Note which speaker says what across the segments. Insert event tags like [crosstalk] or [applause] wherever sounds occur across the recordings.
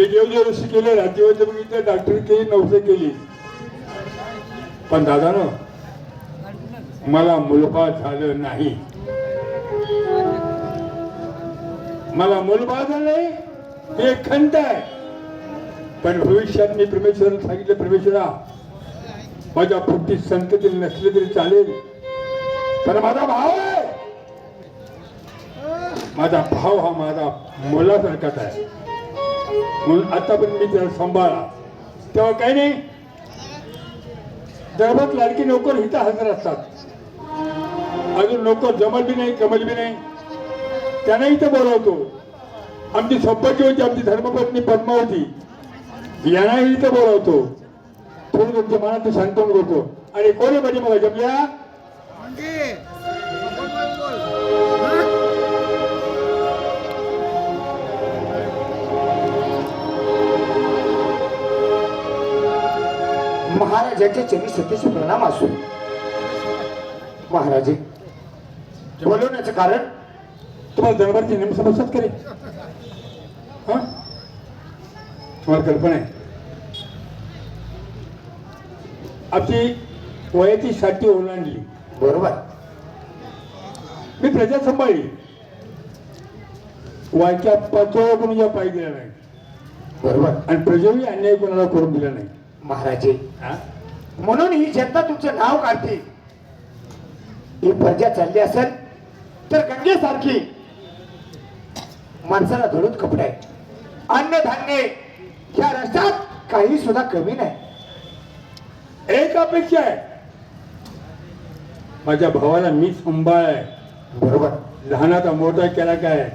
Speaker 1: मी देवदेव केलं राज्यवैद्य बघितले डॉक्टर केली नवसे केली. पण दादा ना मला मुलबा झालं नाही. मला मुलबा झालं नाही हे एक खंत आहे. पण भविष्यात मी परमेश्वराला सांगितलं परमेश्वरा माझ्या पोटी संतती नसले तरी चालेल. पण माझा भाव आहे. माझा भाव हा माझा मुलासारखाच आहे. म्हणून आतापर्यंत मी त्याला सांभाळा. तेव्हा काही नाही. दरबार लाडकी नोकर हिता हजर असतात. अजून नोकर जमल बी नाही कमल बी नाही. त्यांना इथं बोलावतो. आमची संपत्ती होती आमची धर्मपत्नी पद्मावती यांनाही इथं बोलावतो. थोडं तुमच्या मनात सांत्वन करतो आणि कोणी म्हणजे मला जमल्या?
Speaker 2: महाराजांच्या चरणी सतीश प्रणाम असो. महाराजे बोलवण्याचं कारण?
Speaker 1: तुम्हाला दरबारची नेम समजतात करे हा? तुम्हाला कल्पना आहे. आपली वयाची साठी ओलांडली.
Speaker 2: बरोबर.
Speaker 1: मी प्रजा सांभाळली. वायच्या पाचोळा कोणी पाय दिला नाही.
Speaker 2: बरोबर.
Speaker 1: आणि प्रजेही अन्याय कोणाला करून दिला नाही.
Speaker 2: महाराजे? म्हणून ही जनता तुमचं नाव काढते. ही प्रजा चालली असेल तर गंगेसारखी माणसाला धडून कपडे अन्नधान्य ह्या रस्त्यात काही सुद्धा कमी नाही.
Speaker 1: एक अपेक्षा आहे. माझ्या भावाला मी सांभाळ आहे.
Speaker 2: बरोबर.
Speaker 1: लहानाचा मोठा केला काय?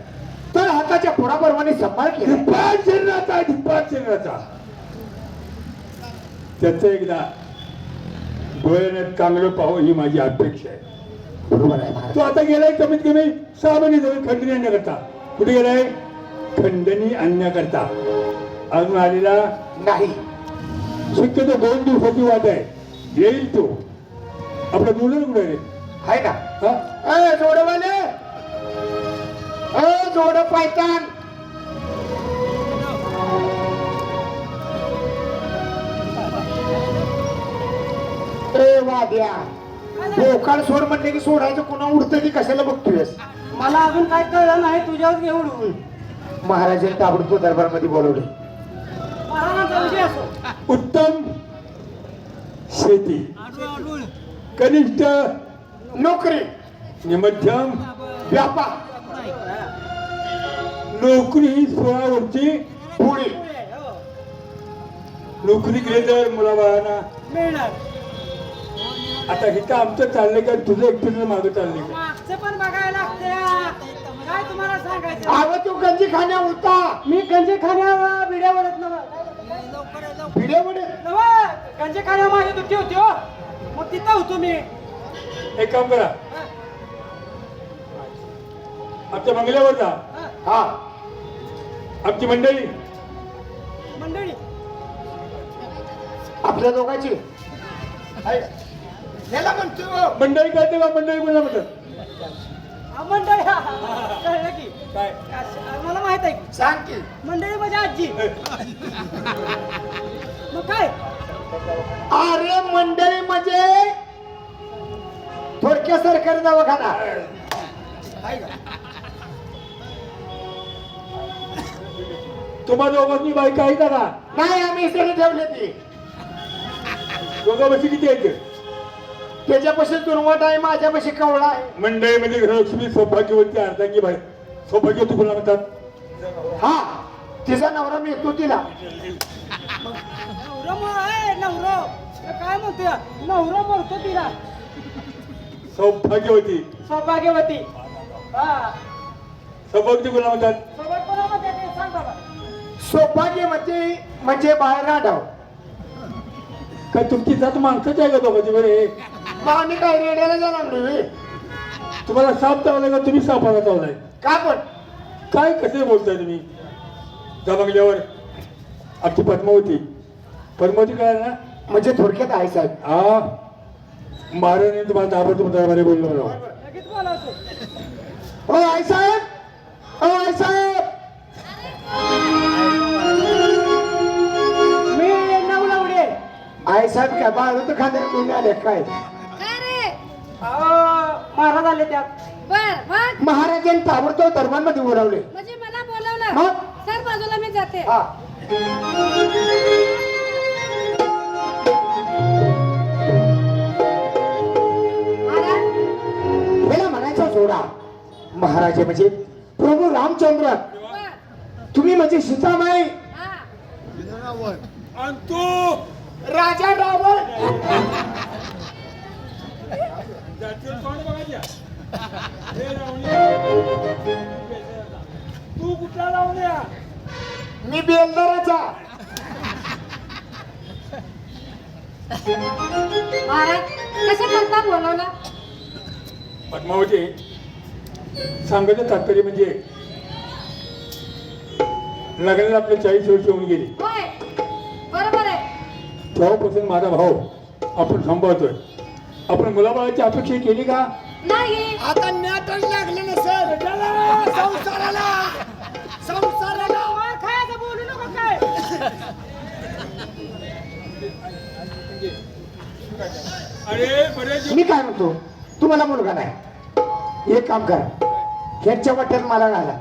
Speaker 2: तर हाताच्या पोराप्रमाणे सांभाळ केला.
Speaker 1: शरीराचा धिप्पाड शरीराचा त्याचं एकदा डोळ्याने चांगलं पाहू ही माझी अपेक्षा आहे.
Speaker 2: बरोबर आहे
Speaker 1: तो आता गेलाय कमीत कमी सहा महिने झाले खंडणी आणण्याकरता. कुठे गेलाय? खंडणी आणण्याकरता. अजून आलेला
Speaker 2: नाही.
Speaker 1: शक्यतो दोन दिवसाची वाट आहे. येईल तो. आपला मुलं कुठे
Speaker 2: आहे ना?
Speaker 1: हा?
Speaker 2: ए जोडवाले! जोड पायतान वाद्या बोकाळ सोड म्हणले की सोडायचं कोणा उडतं की कशाला बघतोयस?
Speaker 3: मला अजून काय कळलं नाही तुझ्यावर घेऊन
Speaker 2: महाराजांनी ताबडतोब दरबारमध्ये बोलवले.
Speaker 3: महाराजांचा विजय असो
Speaker 1: उत्तम शेती. कनिष्ठ
Speaker 2: नोकरी.
Speaker 1: आणि मध्यम
Speaker 2: व्यापार.
Speaker 1: नोकरी ही सोळा वर्षी
Speaker 2: पुढे.
Speaker 1: नोकरी केली तर मुलाबाळांना
Speaker 3: मिळणार.
Speaker 1: आता हिथं आमचं चाललंय का? तुझं एकटीचं मागं चाललंय का?
Speaker 3: मागचं पण बघायला लागते काय तुम्हाला सांगायचं?
Speaker 2: आव तो गंजी खाण्या होता.
Speaker 3: मी गंजे खाण्या नव
Speaker 2: भिडेमध्ये
Speaker 3: नव गंजे खाण्या माझी दुःखी होती हो. मग तिथं होतो मी.
Speaker 1: एक काम करा. आमच्या बंगल्यावर जा.
Speaker 2: हा.
Speaker 1: आमची मंडळी.
Speaker 3: मंडळी.
Speaker 2: आपल्या दोघांची. आहे. याला म्हणतो.
Speaker 1: मंडळी काय तेव्हा मंडळी कोणा म्हणतात.
Speaker 3: मंडळी कळलं की.
Speaker 1: काय?
Speaker 3: मला माहीत आहे की.
Speaker 2: सांग की.
Speaker 3: मंडळी माझी आजी. मग काय?
Speaker 2: अरे मंडळी म्हणजे थोडक्या सरकारी दवाखाना.
Speaker 1: तुम्हा दोघांनी बायका आहे का
Speaker 2: नाही आम्ही इकडे ठेवले ती
Speaker 1: दोघांपाशी किती आहेत?
Speaker 2: त्याच्यापाशी दुर्वट आहे माझ्यापाशी कवळा आहे.
Speaker 1: मंडळीमध्ये घरलक्ष्मी सौभाग्यवती अर्धांगी बाई सौभाग्य तुला म्हणतात
Speaker 2: हा तिचा नवरा मिळतो तिला.
Speaker 3: नवरा काय म्हणतोय? नवरा मरतो तिला.
Speaker 1: सौभाग्यवती.
Speaker 3: सौभाग्यवती. हा.
Speaker 1: सौभाग्य कोणा म्हणतात
Speaker 3: कोणा म्हणते
Speaker 2: सौभाग्यवती म्हणजे बाहेर राठाव
Speaker 1: काय तुमची जात माणसाची आहे का दोघांची बरे
Speaker 2: मग आम्ही काय रेड्याला जाणार नाही?
Speaker 1: तुम्हाला साप चावलाय का? तुम्ही सापाला चावलाय.
Speaker 2: का पण?
Speaker 1: काय कसे बोलताय तुम्ही? जमगल्यावर आमची पद्मावती. पद्मावती काय ना?
Speaker 2: म्हणजे थोडक्यात आहे साहेब.
Speaker 1: हा. महाराजांनी तुम्हाला ताबडतोब दरबारे बोललो
Speaker 3: मला
Speaker 2: हो आई साहेब. हो आई साहेब. मी आई साहेब काय बाळ तर खाते तुम्ही आले काय?
Speaker 3: महाराज आले त्यात.
Speaker 4: बर मग?
Speaker 2: महाराजांनी ताबडतोब धर्मांमध्ये बोलावले.
Speaker 4: म्हणजे मला बोलवलं.
Speaker 2: मग?
Speaker 4: सर बाजूला मी जाते.
Speaker 2: हा.
Speaker 4: महाराज?
Speaker 2: याला म्हणायचा सोडा महाराजे म्हणजे प्रभू रामचंद्र.
Speaker 4: बर.
Speaker 2: तुम्ही म्हणजे सीतामाई.
Speaker 4: हा.
Speaker 1: आणि तू
Speaker 2: राजा रावण. [laughs] [laughs]
Speaker 1: तू कुठला लावण्या
Speaker 2: मी बेलदाराचा
Speaker 4: महाराज कशा करता बोलवलं?
Speaker 1: पद्मावती सांगायचं तात्पर्य म्हणजे लग्नाला आपले चाळीस वर्ष होऊन गेली.
Speaker 4: होय बरोबर आहे.
Speaker 1: तेव्हापासून माझा भाऊ आपण सांभाळतोय. आपण मुलाबाळाची अपेक्षा केली का?
Speaker 4: नाही.
Speaker 2: आता नाटक लागलं ना सर. संसाराला. संसाराला.
Speaker 3: खायचं बोलू नको काय?
Speaker 1: अरे बरेच
Speaker 2: मी काय म्हणतो? तुम्हाला मुलगा नाही? एक काम करा. ह्याच्या वाट्यात मला घाला.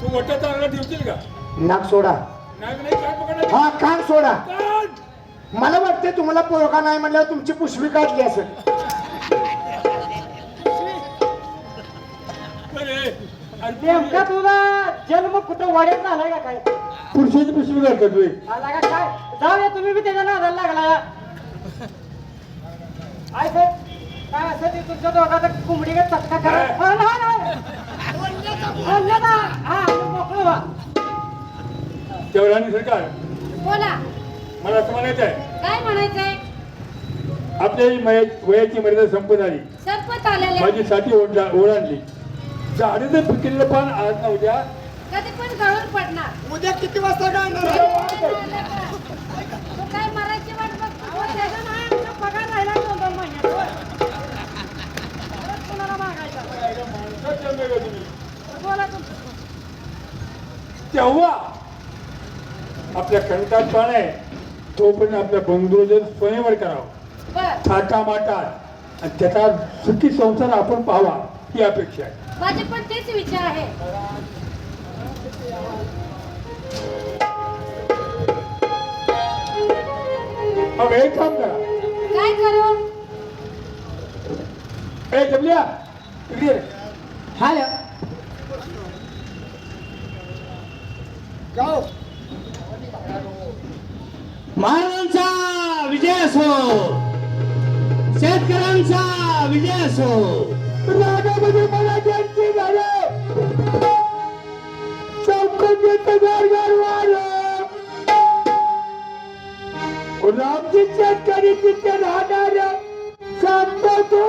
Speaker 1: तू मोठ्या चांगला ठेवशील का?
Speaker 2: नाक सोडा.
Speaker 1: नाही नाही काय पकडा.
Speaker 2: हा कान सोडा. मला वाटतं तुम्हाला पोरगा नाही म्हणल्यावर तुमची पुष्वी काढली असेल.
Speaker 3: नेमका तुला जन्म कुठं वाड्यात झालाय का काय?
Speaker 1: पुरुषाची पिशवी घालतात तू.
Speaker 3: आला का काय? जाऊ या तुम्ही बी त्याच्या नादाला लागला. आय साहेब काय असं ते तुमच्या दोघांचा कोंबडी का चटका करा? हा, ना, ना. बोलण्याचा. हा मोकळं व्हा.
Speaker 1: तेवढ्याने सरकार
Speaker 4: बोला.
Speaker 1: मला असं म्हणायचं आहे.
Speaker 4: काय म्हणायचंय
Speaker 1: आपल्या ही मय- वयाची मर्यादा संपत आली.
Speaker 4: सरपत आलेले
Speaker 1: माझी साठी ओढला ओढाणली झाडे जर पिकलेलं पान आज ना उद्या
Speaker 4: कधी पण गळून पडणार.
Speaker 2: उद्या किती वाजता
Speaker 4: तू काय मराठी वाट बघतो?
Speaker 3: अहो, त्याचा नाही आमचा पगार राहिला दोन दोन महिन्यात. होय. परत कुणाला मागायचा? बोला तुम्ही
Speaker 1: तेव्हा आपल्या कंटात पाण आहे. तोपर्यंत आपल्या बंधूचं स्वयंवर करावं. थाटा माटात आणि त्याचा सुखी संसार आपण पाहावा ही अपेक्षा आहे.
Speaker 4: माझे पण तेच विचार आहे.
Speaker 1: मग एक काम करा.
Speaker 4: काय करू?
Speaker 1: ए जमल्या इकडे ये.
Speaker 3: हॅलो
Speaker 5: महाराजांचा विजय असो शेतकऱ्यांचा विजय असो.
Speaker 1: रामजी शेतकरी तिथे राहणार संपतो
Speaker 3: तू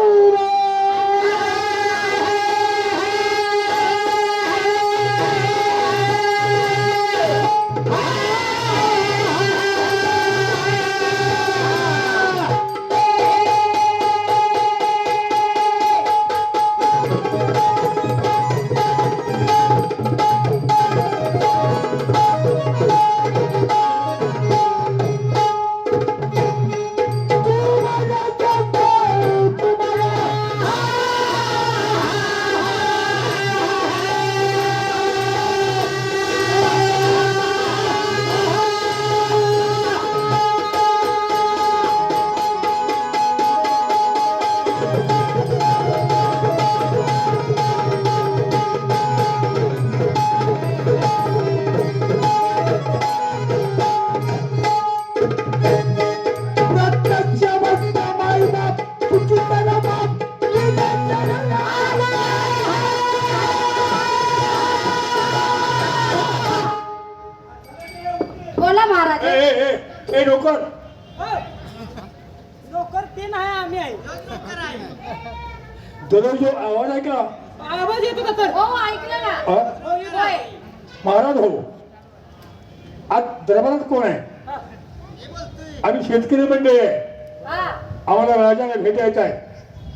Speaker 1: शेतकरी मंडळी आहे.
Speaker 4: हा.
Speaker 1: आम्हाला राजाला भेटायचा आहे.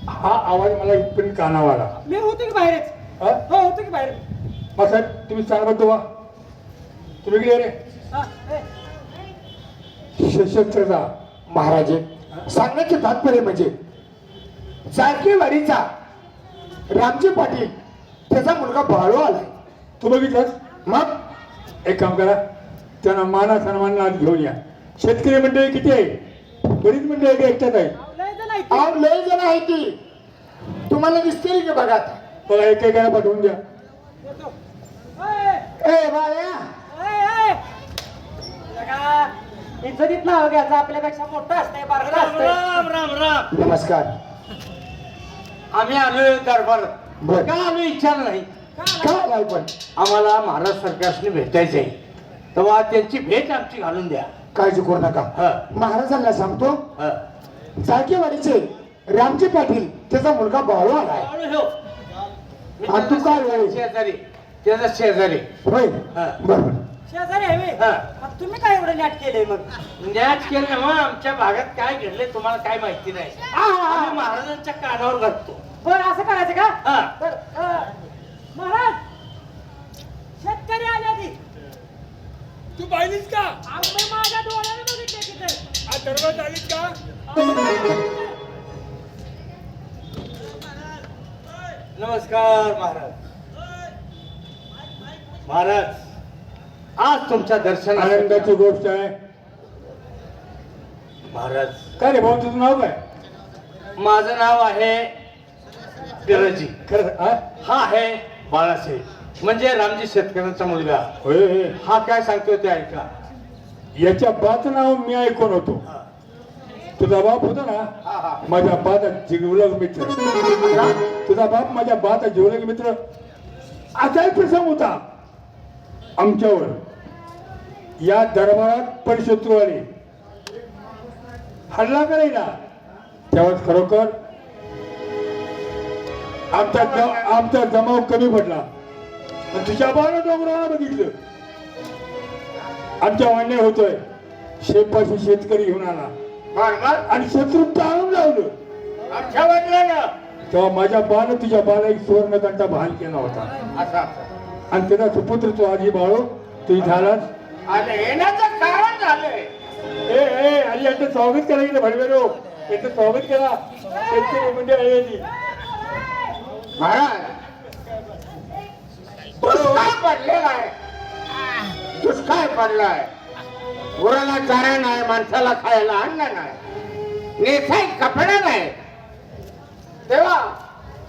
Speaker 1: हा आवाज मला इथपर्यंत कानावर आला.
Speaker 3: मी होतो की बाहेरच?
Speaker 1: हा?
Speaker 3: हो होतो की बाहेर
Speaker 1: मग साहेब तुम्ही सांगा व्हा तुम्ही. ये रे.
Speaker 3: हा, ए,
Speaker 1: सशस्त्रता
Speaker 6: महाराजे सांगण्याचे तात्पर्य म्हणजे जारकेवाडीचा रामजी पाटील त्याचा मुलगा बाळू आलाय.
Speaker 1: तू बघितलंस?
Speaker 6: मग
Speaker 1: एक काम करा त्यांना माना सन्मानात घेऊन या. शेतकरी मंडळी किती आहे बरीच मंडळी आहे का एकट्याच आहे.
Speaker 6: अहो लय जण आहे ती तुम्हाला दिसतील की बघा आता.
Speaker 1: बघा एक एकाला पाठवून द्या.
Speaker 6: ए.
Speaker 3: लगा, इज्जतीत नाव घ्यायचं आपल्यापेक्षा मोठं असतंय बारकं असतंय.
Speaker 5: राम राम राम.
Speaker 6: नमस्कार.
Speaker 5: आम्ही आलोय दरबार.
Speaker 6: बर.
Speaker 5: का आम्ही इच्छा नाही?
Speaker 6: काय आलाय पण?
Speaker 5: आम्हाला महाराज सरकारने भेटायचं आहे तेव्हा त्यांची भेट आमची घालून द्या.
Speaker 6: काळजी करू नका
Speaker 5: हा.
Speaker 6: महाराजांना सांगतो
Speaker 5: हा.
Speaker 6: जारकेवाडीचे रामजी पाटील त्याचा मुलगा बाळू
Speaker 5: आणू ह्यो. मी
Speaker 6: आणि तू काय?
Speaker 5: शेजारी त्याचा शेजारी
Speaker 6: होय
Speaker 5: हा.
Speaker 6: बरोबर
Speaker 3: शेजारी आहे बे.
Speaker 5: हा.
Speaker 3: मग तुम्ही काय एवढं नाट केलंय मग
Speaker 5: न्याज केलं ना मग आमच्या भागात काय घडले तुम्हाला काय माहिती नाही महाराजांच्या कानावर घालतो
Speaker 3: बरं असं करायचं का
Speaker 5: हा.
Speaker 3: महाराज शेतकरी आले आधी
Speaker 1: तू पाहिलीस का?
Speaker 3: माझ्या डोळ्याने बघितले
Speaker 1: आलीस का?
Speaker 5: नमस्कार महाराज. महाराज आज तुमच्या दर्शनासाठी
Speaker 1: आनंदाची गोष्ट आहे.
Speaker 5: महाराज.
Speaker 1: काय रे भाऊ तुझं नाव काय?
Speaker 5: माझं नाव आहे बिरजी.
Speaker 1: खरं हा?
Speaker 5: हा आहे बाळासाहेब. म्हणजे रामजी शेतकऱ्यांचा मुलगा.
Speaker 1: होय होय.
Speaker 5: हा काय सांगतोय ते ऐका.
Speaker 1: याच्या बाचं नाव मी ऐकून होतो. तुझा बाप होता ना? माझ्या बाचा जिवलग मित्र? तुझा बाप माझ्या बाचा जिवलग मित्र? असाही प्रसंग होता. आमच्यावर. या दरबारात परिशत्रू आले हल्ला करायला. तेव्हा खरोखर आमचा ज- आमचा जमाव कमी पडला. तुझ्या बाला डोंगराला बघितलं. आमच्या अन्याय होतोय. शेपाशी शेतकरी घेऊन आला. आणि शत्रू टाळून लावलं.
Speaker 5: आमच्या
Speaker 1: तेव्हा माझ्या बानं तुझ्या बाला एक सुवर्णकांचा भान केला होता.
Speaker 5: असा.
Speaker 1: आणि त्याचा सुपुत्र तो आजी बाळू तू झालास.
Speaker 5: आणि येण्याचं कारण झालंय.
Speaker 1: ए ए आई यांचं स्वागत करा गेलं भडवेरो. यांचं स्वागत करा. शेतकरी म्हणजे.
Speaker 6: महाराज दुष्काळ पडलेला आहे. दुष्काळ पडलाय. गुराला चारा नाही माणसाला खायला अन्न नाही. नेसाय कपडे नाही. तेव्हा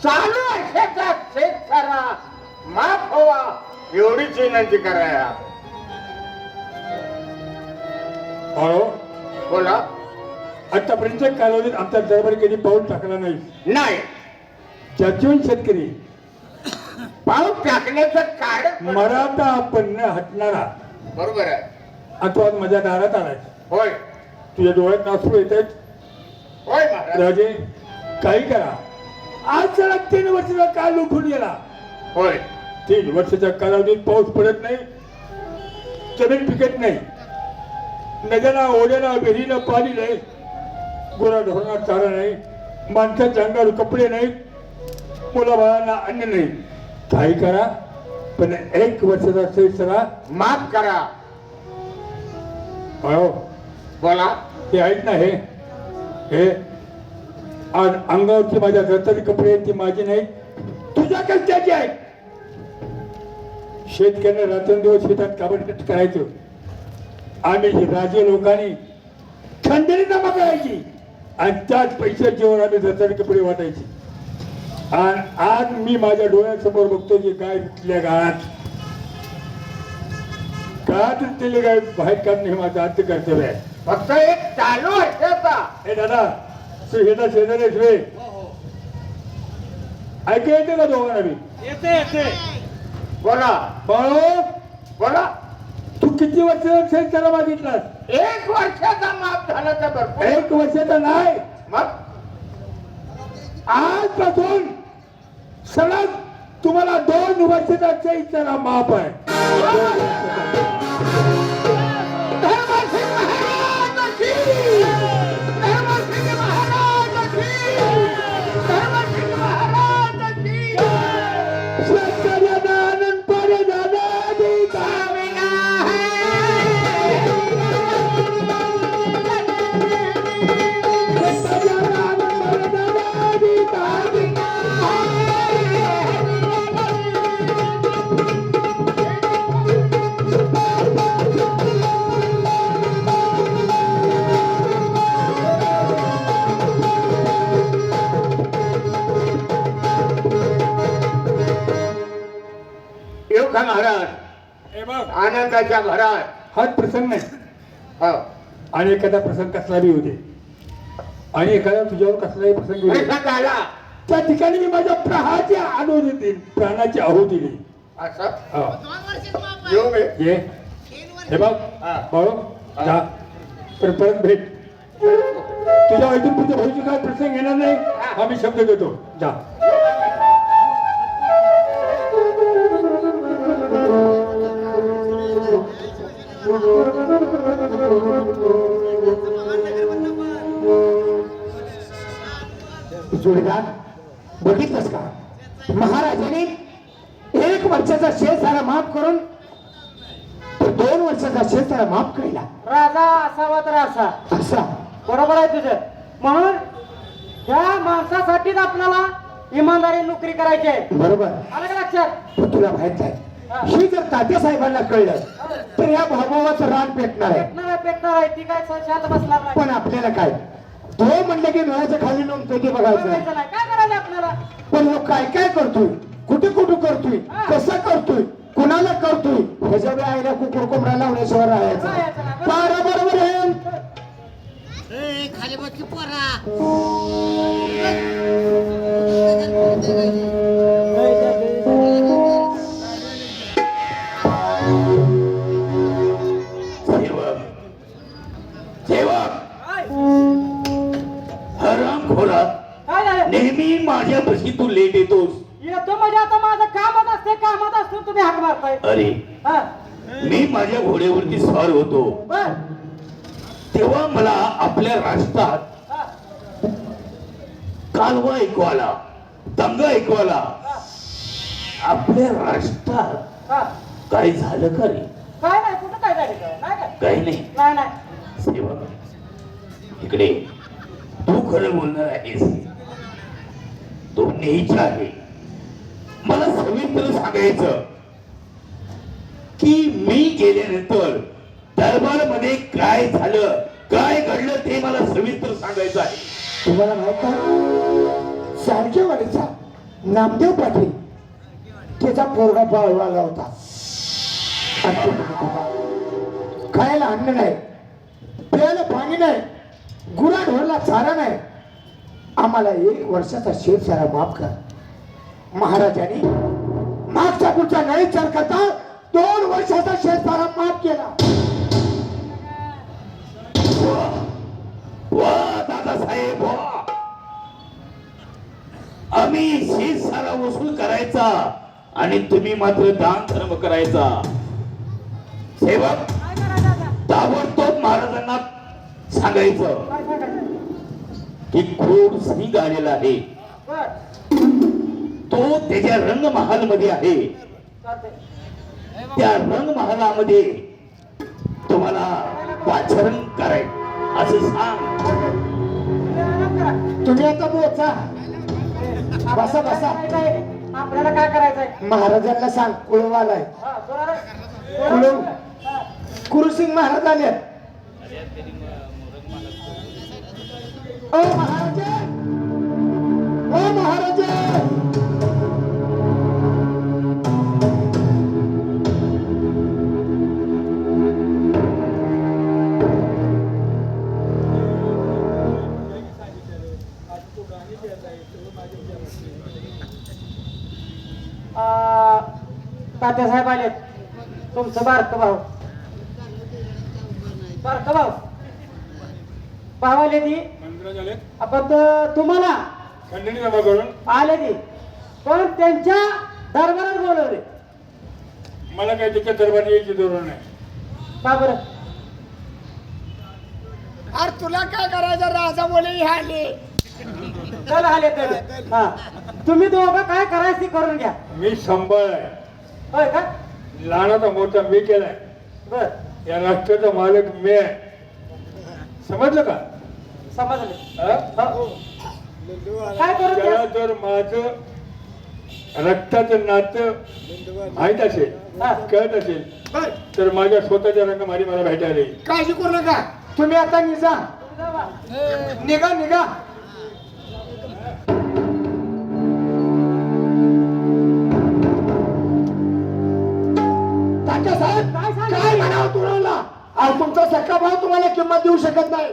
Speaker 6: चालू शेतात शेत करा माफ व्हावा एवढीच विनंती कराया
Speaker 1: बाळो
Speaker 6: बोला.
Speaker 1: आतापर्यंत कालावधीत आमचा दरबार कधी पाऊल टाकला नाही.
Speaker 6: नाही.
Speaker 1: ज्याच्याहून शेतकरी
Speaker 6: पाऊस टाकण्याचं कारण
Speaker 1: मराठा आपण न हटणारा.
Speaker 6: बरोबर आहे.
Speaker 1: आणि तो आज माझ्या दारात आलाय.
Speaker 6: होय.
Speaker 1: तुझ्या डोळ्यात नासू येत आहेत
Speaker 6: होय महाराज.
Speaker 1: राजे काही करा. आज जरा तीन वर्षाचा काळ लुटून गेला.
Speaker 6: होय.
Speaker 1: तीन वर्षाच्या कालावधीत पाऊस पडत नाही. जमीन पिकत नाही. नद्यांना ओढ्याला विहिरीला पाणी नाही. गुरा ढोरांना चारा नाही. माणसाच्या अंगावर कपडे नाहीत मुलाबाळांना अन्न नाही. काही करा पण एक वर्षाचा सरा
Speaker 6: माफ करा.
Speaker 1: अहो
Speaker 6: बोला.
Speaker 1: ते आहेत ना हे हे आज अंगावरची माझ्या रतारी कपडे आहेत ती माझी नाही तुझ्या कष्टाची आहे शेतकऱ्याने रात्रंदिवस शेतात काबडकट करायचं. आम्ही हे राजे लोकांनी खंडणी जमा करायची आणि त्याच पैशाच्यावर आम्ही रतारी कपडे वाटायचे. आणि आज मी माझ्या डोळ्यासमोर बघतो की गाय तिथल्या गाळात गाळात तिथले गाय बाहेर काढणे हे माझं आद्य कर्तव्य आहे.
Speaker 6: फक्त एक चालू वर्षाचा
Speaker 1: हे दादा तू हे ना शेजारी रे. ऐकू येते का दोघांना बी?
Speaker 5: येते येते.
Speaker 6: बोला.
Speaker 1: बाळो
Speaker 6: बोला.
Speaker 1: तू किती वर्ष त्याला मागितलास
Speaker 6: एक वर्षाचा माफ झाला तर
Speaker 1: एक वर्षाचा नाही.
Speaker 6: मग?
Speaker 1: आजपासून सलग तुम्हाला दोन वर्षाचा चैत्याला माप आहे.
Speaker 2: आनंदाच्या घरात
Speaker 1: हाच प्रसंग नाही
Speaker 2: हो.
Speaker 1: आणि एखादा प्रसंग कसला बी होते आणि एखादा तुझ्यावर कसलाही प्रसंग येऊ दे.
Speaker 2: प्रसंग आला
Speaker 1: त्या ठिकाणी मी माझ्या प्राणाची आहुती दिली प्राणाची आहुती दिली
Speaker 2: असं?
Speaker 1: हा.
Speaker 2: येऊ मी.
Speaker 1: ये. हे बघ.
Speaker 2: हा.
Speaker 1: बाळू जा. परत भेट. तुझ्या इथून पुढच्या भविष्य काय प्रसंग येणार नाही? हा. मी शब्द देतो. जा.
Speaker 2: जोडीदार बघितलंस का? महाराजांनी एक वर्षाचा शेत सारा माफ करून दोन वर्षाचा शेत सारा माफ केला.
Speaker 3: राजा असावा तर असा.
Speaker 2: असा.
Speaker 3: बरोबर आहे तुझं. म्हणून ह्या माणसासाठीच आपल्याला इमानदारी नोकरी करायची आहे.
Speaker 2: बरोबर.
Speaker 3: आलं का लक्षात?
Speaker 2: तुला माहीत आहे ही जर तात्या साहेबांना कळलं तर या भावाचं रान पेटणार आहे.
Speaker 3: पेटणार ती काय शांत बसणार नाही.
Speaker 2: पण आपल्याला काय? तो म्हणलं की नळाच्या खाली नेऊन पेटी बघायचं.
Speaker 3: काय करायचं आपल्याला?
Speaker 2: पण लोक काय काय करतोय? कुठे कुठे करतोय? कसं करतोय? कुणाला करतोय? ह्याच्या वेळी आईला कुकुर कोंबडा लावण्याशिवाय राहायचं. पारा बरोबर आहे.
Speaker 7: खाली बसली पोरा.
Speaker 8: अरे. मी माझ्या घोड्यावरती स्वार होतो. तेव्हा मला आपल्या राष्ट्रात कालवा ऐकू आला दंग ऐकू आला आपल्या राष्ट्रात. काय झालं का रे?
Speaker 3: काय नाही कुठं काय झालं काय? नाही काय
Speaker 8: काही नाही. इकडे. तू खरं बोलणार आहेस. तो नीच आहे. मला सविस्तर सांगायचं. केल्यानंतर दरबारमध्ये काय झालं? काय घडलं ते मला सविस्तर सांगायचं आहे.
Speaker 2: तुम्हाला माहीत आहे सारखेवाडीचा नामदेव पाटील त्याचा पोरगा बाळवाला होता. होता, खायला अन्न नाही प्यायला पाणी नाही गुरा ढोरला चारा नाही. आम्हाला एक वर्षाचा शेत सारा माफ कर. महाराजांनी मागचा पुढचा नाही विचार करता दोन वर्षाचा शेत सारा माफ केला
Speaker 8: वा दादासाहेब आम्ही शेत सारा वसूल करायचा आणि तुम्ही मात्र दान धर्म करायचा सेवक? ताबडतोब महाराजांना सांगायचं? की क्रूर सिंग आलेला आहे तो त्याच्या रंगमहाल मध्ये आहे. त्या रंगमहालामध्ये तुम्हाला पाचरण कराय असं सांग.
Speaker 3: तुम्ही
Speaker 2: आता बोचा. बसा बसा?
Speaker 3: आपल्याला काय करायचंय?
Speaker 2: महाराजांना सांग कुळवालाय
Speaker 3: हा.
Speaker 2: कुळव.
Speaker 3: हा.
Speaker 2: गुरुसिंग महाराज आले ओ महाराज! ओ महाराज!
Speaker 3: तात्यासाहेब आलेत. तुमचं बारक भाऊ. बारक भाऊ. भाऊ आले ती. आपण तुम्हाला आले ती. पण त्यांच्या दरबारात बोलवले.
Speaker 1: मला काही त्याच्या दरबारी यायची धोरण नाही.
Speaker 3: का बरं?
Speaker 2: अरे तुला काय करायचं? राजा बोले आले.
Speaker 3: चला आले तर. हा. तुम्ही दोघं काय करायचं ते करून घ्या.
Speaker 1: मी संभाळ आहे
Speaker 3: होय का?
Speaker 1: लहानाचा मोठा मी केलाय.
Speaker 3: बर.
Speaker 1: या राष्ट्राचा मालक मी आहे. समजलं का?
Speaker 3: समजले.
Speaker 1: हा?
Speaker 3: हो. काय करून
Speaker 1: त्याला
Speaker 3: घ्या
Speaker 1: जर माझं रक्ताचं नातं माहीत असेल
Speaker 3: हा.
Speaker 1: कळत असेल तर माझ्या स्वतःच्या रंगमारी मला भेटायला येईल.
Speaker 2: काळजी करू नका. तुम्ही आता निघा. निघा निघा. पाटील साहेब.
Speaker 3: काय
Speaker 2: म्हणावं तुम्हाला? अहो तुमचा सख्खा भाऊ तुम्हाला किंमत देऊ शकत नाही?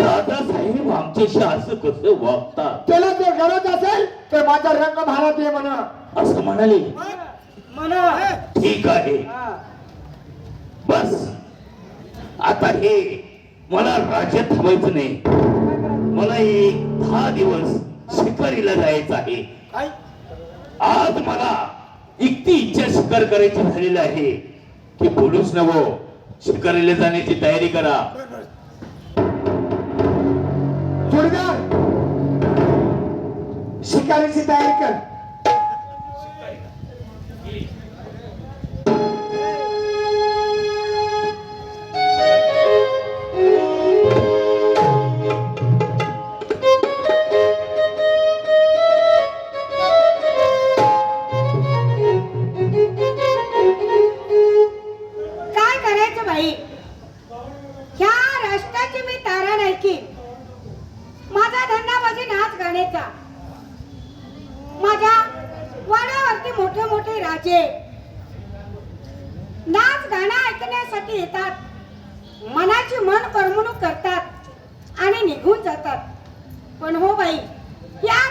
Speaker 8: दादासाहेब आमच्याशी असं कसं वागतात?
Speaker 2: त्याला जर गरज असेल तर माझा रंग भारत आहे म्हणा.
Speaker 8: असं म्हणाले?
Speaker 3: म्हणा.
Speaker 8: ठीक आहे. बस. आता हे मला राज्यात थांबायचं नाही? मला एक दहा दिवस शिकारीला जायचं आहे.
Speaker 3: काय?
Speaker 8: आज मला इतकी इच्छा शिकार करायची झालेली आहे की बोलूच नवो शिकारीला जाण्याची तयारी करा.
Speaker 2: शिकारीची तयारी कर.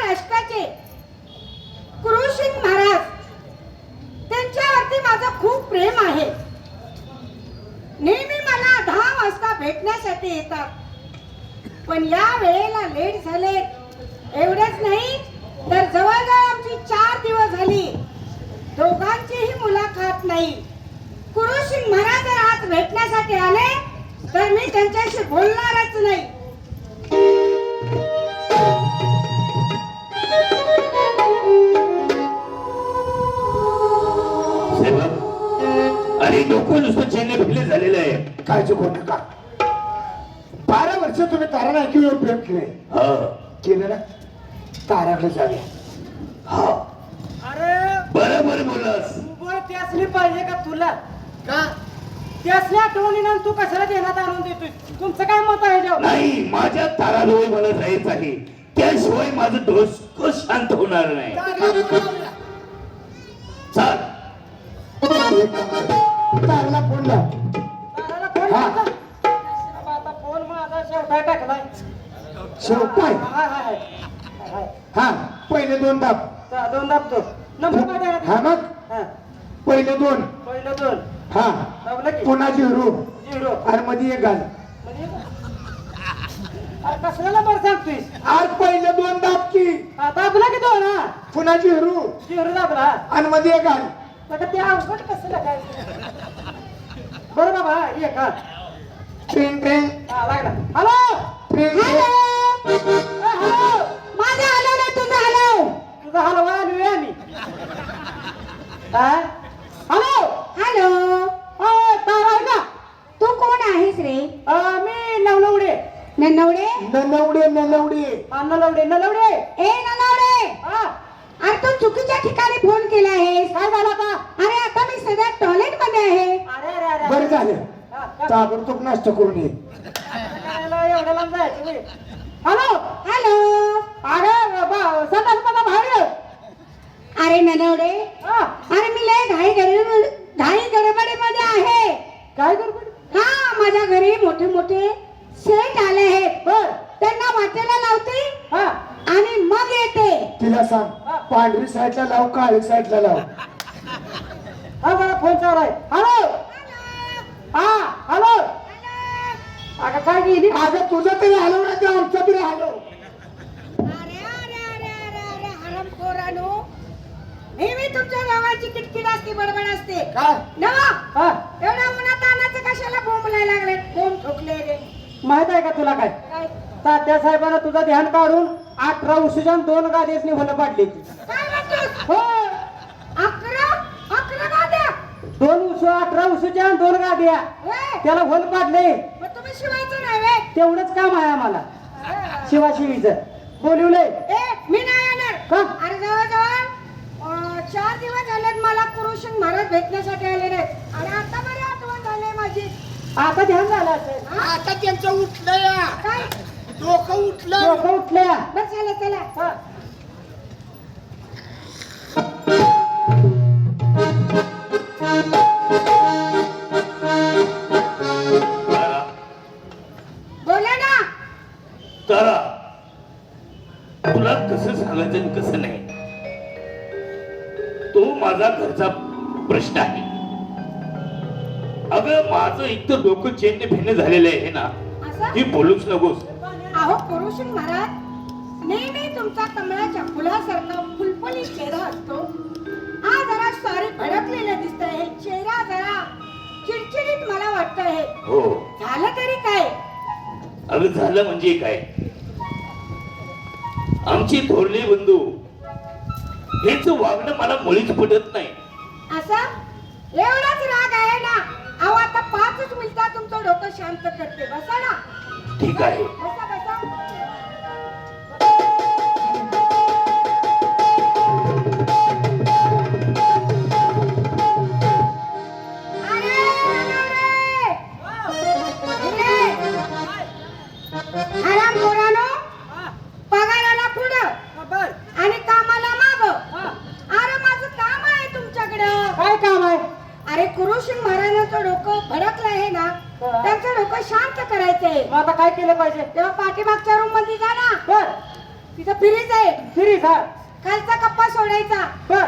Speaker 4: राष्ट्राचे कुरुसिंग महाराज त्यांच्यावरती माझं खूप प्रेम आहे. नेहमी मला दहा वाजता भेटण्यासाठी येतात. पण या वेळेला लेट झाले. एवढेच नाही तर जवळजवळ आमची चार दिवस झाली. दोघांचीही मुलाखत नाही. कुरुसिंग महाराज जर आज भेटण्यासाठी आले तर मी त्यांच्याशी बोलणारच नाही.
Speaker 8: डोकं नुसतं चेन्नई फिरले झालेलं आहे?
Speaker 2: काळजी करू नका. बारा वर्ष तुम्ही तारा नाही किंवा प्रेम केले
Speaker 8: हा.
Speaker 2: केलं ना ताराकडे जाऊया.
Speaker 8: हा.
Speaker 3: अरे!
Speaker 8: बरोबर बोलस
Speaker 3: उभं ती असली पाहिजे का तुला?
Speaker 7: का?
Speaker 3: ती असली आठवणीनं तू कशाला देण्यात आणून देतोय तुमचं काय मत आहे जेव्हा
Speaker 8: नाही माझ्या ताराजवळ मला जायचं आहे. त्याशिवाय माझं डोसकं शांत होणार नाही. चाल.
Speaker 2: ताराला फोन लाव. हा.
Speaker 3: आता माझा शेवटा टाकलाय.
Speaker 2: शेवटाय. हा पहिले दोन दाब.
Speaker 3: चा- दोन दाबतो नंबर काय द्यायला
Speaker 2: हा मग?
Speaker 3: हा,
Speaker 2: पहिले दोन.
Speaker 3: पहिलं दोन.
Speaker 2: हा.
Speaker 3: दाबलं की?
Speaker 2: पुन्हा झिरो.
Speaker 3: झिरो.
Speaker 2: आणि मध्ये एक घाल.
Speaker 3: म्हणजे अरे कसला नंबर सांगतोयस?
Speaker 2: आज पहिले दोन दाब की.
Speaker 3: हा, दाबला की दोन हा?
Speaker 2: पुन्हा झिरो.
Speaker 3: झिरो दाबला?
Speaker 2: आणि मध्ये एक घाल.
Speaker 3: ते अवघड कसं काय बरं बाबा एक हा
Speaker 2: ट्रेन ट्रेन
Speaker 3: लागला. हॅलो
Speaker 2: ट्रेन
Speaker 3: हॅलो
Speaker 4: माझं आलं ना तुझं आलं
Speaker 3: तुझा हलवा आलोय आम्ही काय हॅलो
Speaker 4: हॅलो
Speaker 3: अ, तारा आहे का
Speaker 4: तू कोण आहेस रे
Speaker 3: अ, मी नवलवडे
Speaker 4: नन्नवडे
Speaker 2: ननवडे ननवडे
Speaker 3: हा, नलवडे नलवडे
Speaker 4: ए नन्नवडे
Speaker 3: हा
Speaker 4: अरे तू चुकीच्या ठिकाणी फोन केला आहेस
Speaker 3: काय झालं आता
Speaker 4: अरे आता मी सध्या टॉयलेटमध्ये आहे
Speaker 3: अरे अरे अरे
Speaker 2: बरं झालं
Speaker 3: हा, का-
Speaker 2: ताबडतोब नाश्ता करून ये
Speaker 3: करायला एवढ्या लांब जायचं होय. हॅलो
Speaker 4: हॅलो
Speaker 3: अरे बा संडास मला बाहेर ये.
Speaker 4: अरे ननवडे
Speaker 3: हा,
Speaker 4: अरे मी लय घाई गडबड घाई गडबडीमध्ये आहे
Speaker 3: काय करू
Speaker 4: हा माझ्या घरी मोठे मोठे सेट आले आहेत
Speaker 3: बर
Speaker 4: त्यांना वाटेला लावते
Speaker 3: हा
Speaker 4: आणि मग येते
Speaker 2: तिला सांग पांढरी साईडला लाव काळी साईडला लाव.
Speaker 3: हा मला फोन चालू आहे. हॅलो! हा हॅलो! अगं काय गेली
Speaker 2: अगं तुझं तरी हलव ना ते आमचं तरी हलव
Speaker 4: अरे अरे अरे अरे अरे हरमखोरानो नेहमी तुमच्या गावाची किटकिट असते बडबड असते.
Speaker 2: काय?
Speaker 4: नवा
Speaker 3: हा.
Speaker 4: एवढ्या उन्हात तानाचं कशाला लागले? बोंब ठोकले रे.
Speaker 3: माहीत आहे का तुला काय?
Speaker 4: काय?
Speaker 3: तात्या साहेबांना तुझं ध्यान काढून अठरा उशीच्या दोन गाडीच होलं पाडली हो
Speaker 4: अकरा अकरा गाद्या.
Speaker 3: दोन उस अठरा उशीच्या दोन गाड्या
Speaker 4: होय.
Speaker 3: त्याला होल पाडले.
Speaker 4: मग तुम्ही शिवायचं नाही व्हय?
Speaker 3: तेवढंच काम आहे आम्हाला. शिवाशिवीचं. बोलवलंय.
Speaker 4: ए मी नाही येणार.
Speaker 3: का?
Speaker 4: अरे जवळजवळ अं, चार दिवस झालेत मला कुरुशिंग महाराज भेटण्यासाठी आले नाहीत. आणि आता बरी आठवण झाली माझी.
Speaker 3: आता ध्यान झालं असेल.
Speaker 4: हा?
Speaker 7: आता त्यांचं उठलं या.
Speaker 4: काय?
Speaker 7: डोकं उठलं.
Speaker 3: डोकं उठल्या
Speaker 4: बस झालं चला.
Speaker 3: हा.
Speaker 8: घरचा प्रश्न आहे. अगं माझं इतकं डोकं चेन्ने भिन्न झालेलं आहे ना
Speaker 4: असं?
Speaker 8: की बोलूच नकोस.
Speaker 4: अहो पुरुष महाराज नेहमी तुमचा कमळाच्या फुलासारखा फुलफुली चेहरा असतो. हा जरा सॉरी भडकलेलं दिसतंय चेहरा जरा चिडचिडीत मला वाटतंय.
Speaker 8: हो.
Speaker 4: झालं तरी काय?
Speaker 8: अगं झालं म्हणजे काय? आमची थोरली बंधू हेच वागणं मला मुळीच पटत नाही.
Speaker 4: असं? एवढाच राग आहे ना? अहो आता पाचच मिनिटात तुमचं डोकं शांत करते. बसा ना.
Speaker 8: ठीक आहे.
Speaker 4: कुरुशिंग महाराजांचं डोकं भडकलं आहे ना त्यांचं डोकं शांत करायचंय.
Speaker 3: मग आता काय केलं पाहिजे?
Speaker 4: तेव्हा पाठीमागच्या रूममध्ये जा ना.
Speaker 3: बर.
Speaker 4: तिथं फ्रीज आहे.
Speaker 3: सिरीज हा.
Speaker 4: खालचा कप्पा सोडायचा.
Speaker 3: बर.